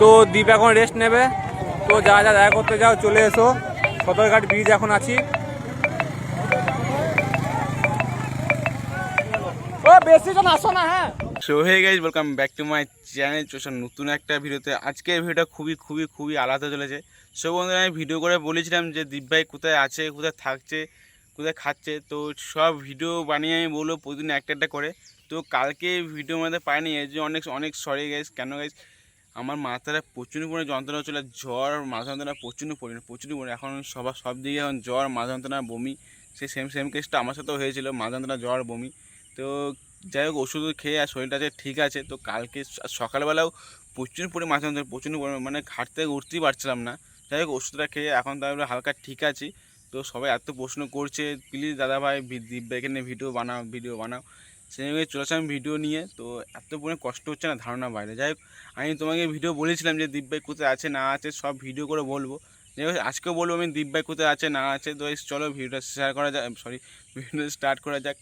তো দ্বীপ এখন রেস্ট নেবে। তো যা যা দেখা করতে যাও চলে এসো। সদরঘাট ব্রিজ এখন আছি। নতুন একটা ভিডিওতে আজকে ভিডিওটা খুবই খুবই খুবই আলাদা চলেছে। সো বন্ধুরা আমি ভিডিও করে বলেছিলাম যে দীপ ভাই কোথায় আছে কোথায় থাকছে কোথায় খাচ্ছে। তো সব ভিডিও বানিয়ে আমি বলব প্রতিদিন একটা একটা করে। তো কালকে ভিডিও মধ্যে পাইনি, এই যে অনেক অনেক সরি গাইজ কেন গাইজ আমার মাথাটা প্রচুর পরিমাণে যন্ত্রণা হচ্ছিল, জ্বর, মাথা যন্ত্রণা প্রচুর পরিমাণে প্রচুর পরিমাণে। এখন সবার, সব দিকে এখন জ্বর, মাথা যন্ত্রণা, বমি সেই সেম সেম কেসটা আমার সাথেও হয়েছিল, মাথা যন্ত্রণা, জ্বর, বমি। তো যাই হোক, ওষুধ খেয়ে আর শরীরটা যে ঠিক আছে, তো কালকে স- সকালবেলাও প্রচুর পরিমাণে মাথা যন্ত্রণা প্রচুর পরিমাণে মানে ঘাট থেকে উঠতেই পারছিলাম না। যাই হোক, ওষুধটা খেয়ে এখন তাহলে হালকা ঠিক আছি। তো সবাই এত প্রশ্ন করছে প্লিজ দাদা ভাই ভাইকে নিয়ে ভিডিও বানাও ভিডিও বানাও। জন্য চলে আসলাম ভিডিও নিয়ে, তো এত পরিমাণে কষ্ট হচ্ছে না ধারণা বাইরে। যাই হোক, আমি তোমাকে ভিডিও বলেছিলাম যে দীপ ভাই কোথায় আছে, না আছে, সব ভিডিও করে বলব। যাই হোক, আজকেও বলব আমি দীপ ভাই কোথায় আছে, না আছে, তো চলো ভিডিওটা শেয়ার করা যাক সরি ভিডিও স্টার্ট করা যাক।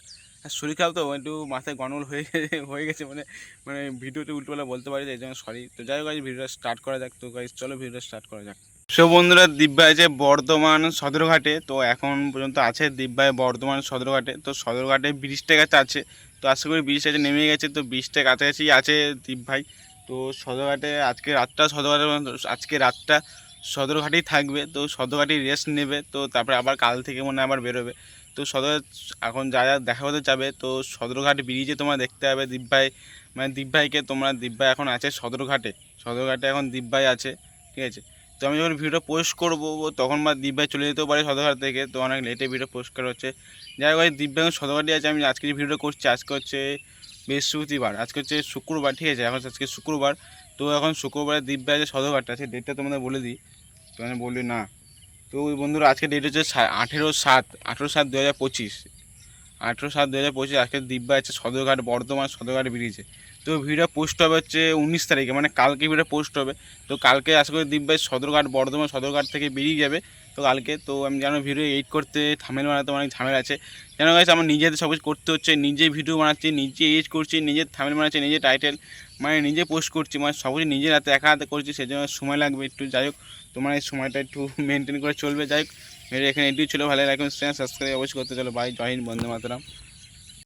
শরীর খারাপ তো, একটু মাথায় গন্ডগোল হয়ে গেছে হয়ে গেছে মানে মানে ভিডিওতে উল্টোপালা বলতে পারি এই জন্য সরি তো যাই হোক ভিডিওটা স্টার্ট করা যাক, তো চলো ভিডিওটা স্টার্ট করা যাক। সো বন্ধুরা দিব্যা আছে বর্ধমান সদরঘাটে, তো এখন পর্যন্ত আছে দিব্যায় বর্ধমান সদরঘাটে। তো সদরঘাটে ব্রিজটা কাছে আছে, তো আশা করি ব্রিজটা আছে নেমে গেছে, তো ব্রিজটা কাছাকাছি আছে দীপ ভাই তো সদরঘাটে আজকে রাতটা সদরঘাটে আজকে রাতটা সদরঘাটেই থাকবে, তো সদরঘাটেই রেস্ট নেবে, তো তারপরে আবার কাল থেকে মনে আবার বেরোবে। তো সদর, এখন যা যা দেখা হতে যাবে, তো সদরঘাট ব্রিজে তোমরা দেখতে হবে দিব্যাই মানে দিব্যাইকে তোমরা দিব্যাই এখন আছে সদরঘাটে। সদরঘাটে এখন দিব্যাই আছে, ঠিক আছে? তো আমি যখন ভিডিও পোস্ট করব, তখন বা দিব্যাই চলে যেতেও পারে সদরঘাট থেকে, তো অনেক লেটে ভিডিও পোস্ট করা হচ্ছে। যাই হোক এখন সদরঘাটে আছে, আমি আজকে যে ভিডিও করছি, আজকে হচ্ছে বৃহস্পতিবার, আজকে হচ্ছে শুক্রবার, ঠিক আছে? এখন আজকে শুক্রবার, তো এখন শুক্রবারে দিব্যাই আছে সদরঘাটটা আছে ডেটটা তোমাদের বলে দিই। তো আমি বললি, না। তো ওই বন্ধুরা, আজকে ডেট হচ্ছে আঠেরো সাত আঠেরো সাত দু হাজার পঁচিশ। আঠেরো সাত দু হাজার পঁচিশ, আজকে দিব্যা আছে সদরঘাট, বর্ধমান সদরঘাট ব্রিজে তো ভিডিও পোস্ট হবে হচ্ছে উনিশ তারিখে মানে কালকে ভিডিও পোস্ট হবে। তো কালকে আশা করি দিব্যাই সদরঘাট, বর্ধমান সদরঘাট থেকে বেরিয়ে যাবে। তো কালকে, তো আমি জানো ভিডিও এডিট করতে, থামেল বানাতে অনেক ঝামেলা আছে। কেন গেছে আমার নিজেদের সব কিছু করতে হচ্ছে, নিজে ভিডিও বানাচ্ছি, নিজে এডিট করছি, নিজে থামেল বানাচ্ছি, নিজে টাইটেল মানে নিজে পোস্ট করছি মানে সব কিছু নিজের হাতে, একা হাতে করছি, সেজন্য সময় লাগবে একটু। যাই হোক, তোমার এই সময়টা একটু মেনটেন করে চলবে। যাই হোক এখানে এডিট ছিল। ভালো লাগবে সাবস্ক্রাইব অবশ্যই করতে চলো। বাই জয় হিন্দ, বন্দে মাতরম।